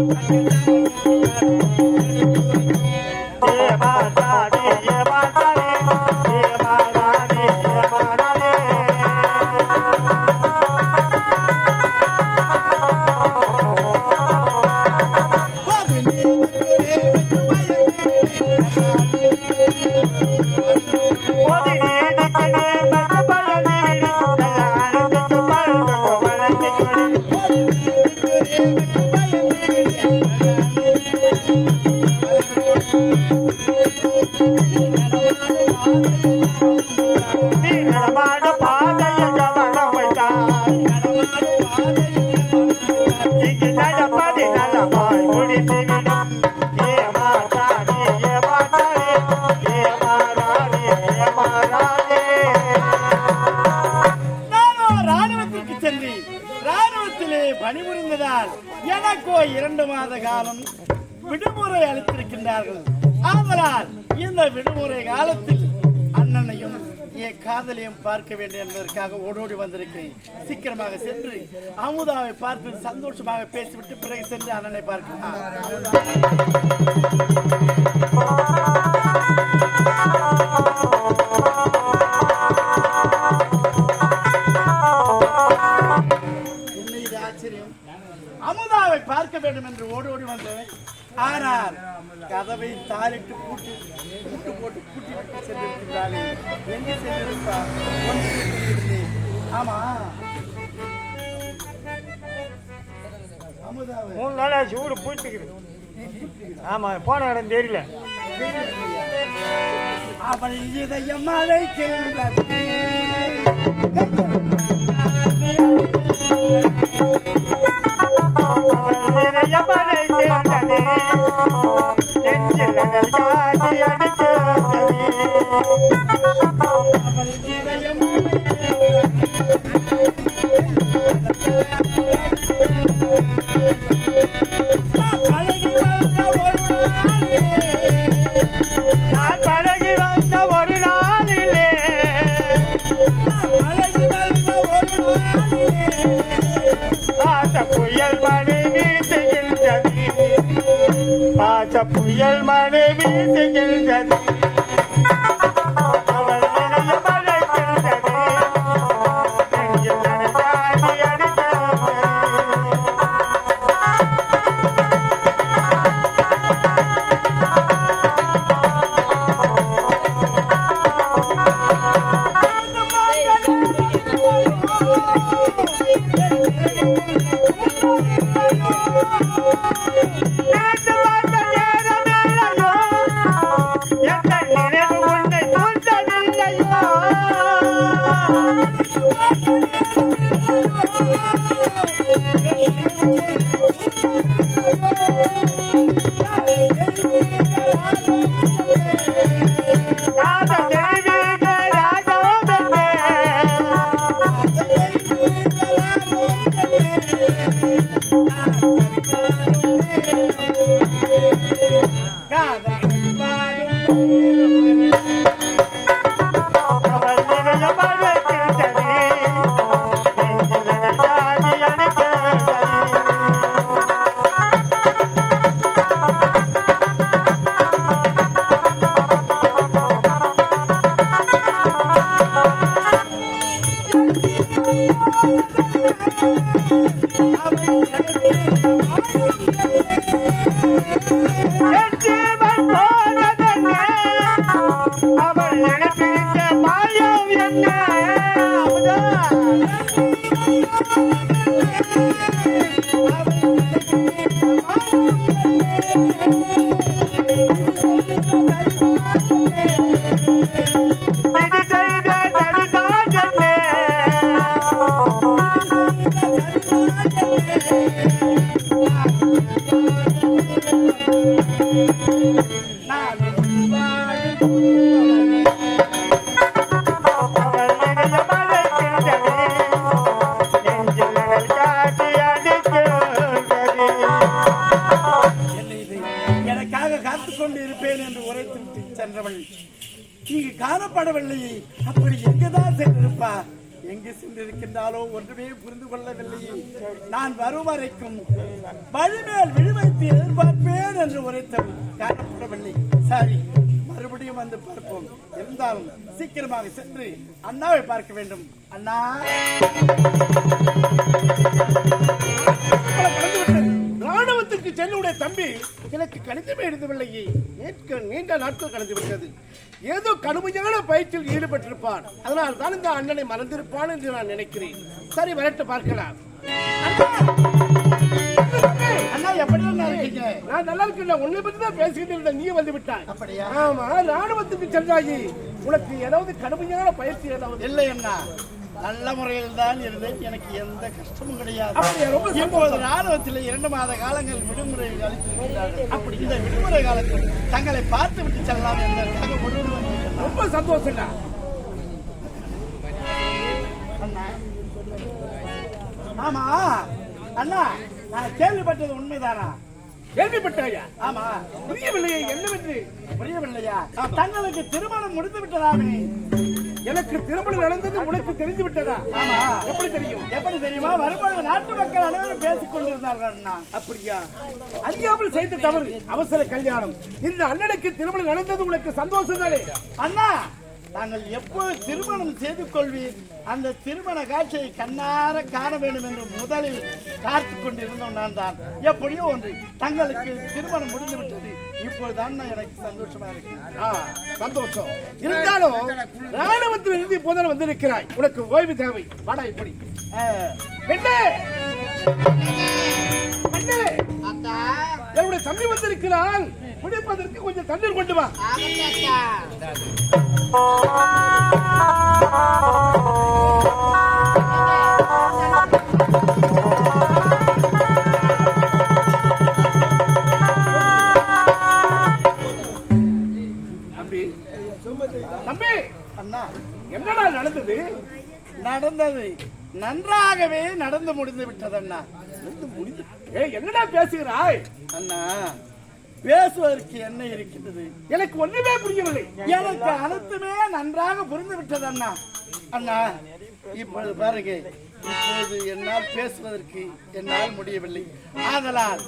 சென்று ராணுவத்திலே பணிபுரிந்ததால் எனக்கோ இரண்டு மாத காலம் விடுமுறை அளித்திருக்கின்றார்கள். ஆதலால் இந்த விடுமுறை காலத்தில் அண்ணனையும் என் காதலையும் பார்க்க வேண்டும் என்பதற்காக ஓடோடி வந்திருக்கிறேன். சீக்கிரமாக சென்று அமுதாவை பார்த்து சந்தோஷமாக பேசிவிட்டு பிறகு சென்று அண்ணனை பார்க்கலாம். என்ன ஆச்சரியம். அமுதாவை பார்க்க வேண்டும் என்று ஓடி ஓடி வந்தேன் ஆனால் கதவை தாளிட்டு பூட்டி பூட்டு போட்டு பூட்டி சென்றிருக்கிறாளே எங்கே சென்றிருப்பார். ஆமா. மூணு நாளா சூடு பூச்சிக்குது ஆமா போன இடம் தெரியல. அவள் 这个人还 y el mar. காணவில்லையே அப்படி எங்கதான் சென்றிருப்பா எங்கு சென்றிருக்கின்றாலோ ஒன்றுமே புரிந்து கொள்ளவில்லையே நான் வரும் வரைக்கும் வழிமேல் விழுவைத்து எதிர்பார்ப்பேன் என்று உரைத்தல் காணப்படவில்லை. சரி மறுபடியும் வந்து பார்ப்போம். இருந்தாலும் சீக்கிரமாக சென்று அண்ணாவை பார்க்க வேண்டும். அண்ணா. ராணுவத்திற்கு செல்லுடைய தம்பி எனக்கு கணிதமே எழுதவில்லையே. நேற்று நீண்ட நாட்கள் கடந்து விட்டது. ஏதோ கடுமையான பயிற்சியில் ஈடுபட்டிருப்பான். அதனால் தான் இந்த அண்ணனை மறந்திருப்பான் என்று நான் நினைக்கிறேன். சரி வரட்டு பார்க்கலாம். அண்ணா எப்படி இருக்கீங்க? நான் நல்லா இருக்கேன் உன்னை பற்றி தான் பேசிக்கிட்டு இருந்த நீ வந்து விட்டாய். அப்படியா? ஆமா ராணுவத்துக்கு சென்றாயி. உனக்கு ஏதாவது கடுமையான பயிற்சி ஏதாவது? இல்லை அண்ணா. நல்ல முறையில் தான் இருந்தேன். எனக்கு எந்த கஷ்டமும் கிடையாது. இப்போது ராணுவத்தில் இரண்டு மாத காலங்கள் விடுமுறை அளித்திருக்கிறார்கள் அப்படி இந்த விடுமுறை காலத்தில் தங்களை பார்த்து விட்டு செல்லலாம் என்பதற்காக கொண்டு ரொம்ப அண்ணா. ஆமா. அண்ணா நான் கேள்விப்பட்டது உண்மைதானா? கேள்விப்பட்டாயா? ஆமா. புரியவில்லையே என்னவென்று? புரியவில்லையா? தங்களுக்கு திருமணம் முடிந்து விட்டதாமே. எனக்கு திருமணம் நடந்தது உனக்கு தெரிஞ்சு விட்டதா ஆமா. எப்படி தெரியும்? எப்படி தெரியுமா? வரும்போது நாட்டு மக்கள் அனைவரும் பேசிக் கொண்டிருந்தார்கள் அண்ணா. அப்படியா? அறியாமல் செய்த தவறு. அவசர கல்யாணம். இந்த அண்ணனுக்கு திருமணம் நடந்தது உனக்கு சந்தோஷம் தானே? அண்ணா தாங்கள் எப்போது திருமணம் செய்து கொள்வீர் அந்த திருமண காட்சியை கண்ணார காண வேண்டும் என்று முதலில் காத்துக் கொண்டிருந்தோம் நான் தான். எப்படியோ ஒன்று தங்களுக்கு திருமணம் முடிந்து விட்டது இப்போதுதான் எனக்கு சந்தோஷமா இருக்கு. சந்தோஷம். இருந்தாலும் ராணுவத்தில் இருந்து இப்போதான் வந்திருக்கிறாய். உனக்கு ஓய்வு தேவை. வாடா இப்படி. என்னுடைய தம்பி வந்திருக்கிறான். குடிப்பதற்கு கொஞ்சம் தண்ணீர் கொண்டு வா. தம்பி அண்ணா என்னடா நடந்தது? நடந்தது நன்றாகவே நடந்து முடிந்து விட்டது அண்ணா. ஏ என்னடா பேசுகிறாய்? அண்ணா பேசுவதற்கு என்ன இருக்கின்றது? எனக்கு ஒண்ணுமே புரியவில்லை. எனக்கு அனைத்துமே நன்றாக புரிந்து விட்டது அண்ணா. அண்ணா இப்பொழுது பாருங்க. இப்போது என்னால் பேசுவதற்கு என்னால் முடியவில்லை. ஆதலால்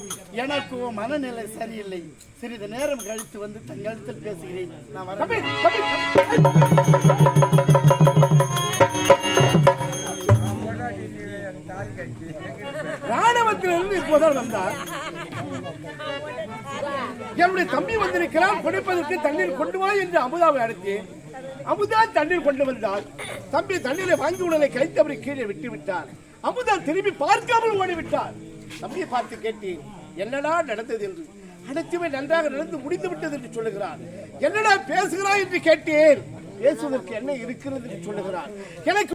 எனக்கும் மனநிலை சரியில்லை. சிறிது நேரம் கழித்து வந்து தங்களிடத்தில் பேசுகிறேன். நான் வரேன். ராணுவத்திலிருந்து இப்போதான் வந்தார். என்னுடைய தம்பி வந்திருக்கிறான் குடிப்பதற்கு தண்ணீர் கொண்டு வா என்று அமுதாவை அழைத்து அமுதா தண்ணீர் கொண்டு வந்தால் தம்பி தண்ணீரை வாங்கி உடலை கைத்தவரை கீழே விட்டு விட்டார். அமுதா திரும்பி பார்க்காமல் ஓடிவிட்டார். தம்பியை பார்த்து கேட்டேன் என்னடா நடந்தது என்று? அனைத்துமே நன்றாக நடந்து முடிந்து விட்டது என்று சொல்லுகிறார். என்னடா பேசுகிறாய்? என்று கேட்டேன். பேசுவதற்கு என்ன இருக்கிறது? என்று சொல்லுகிறார். எனக்கு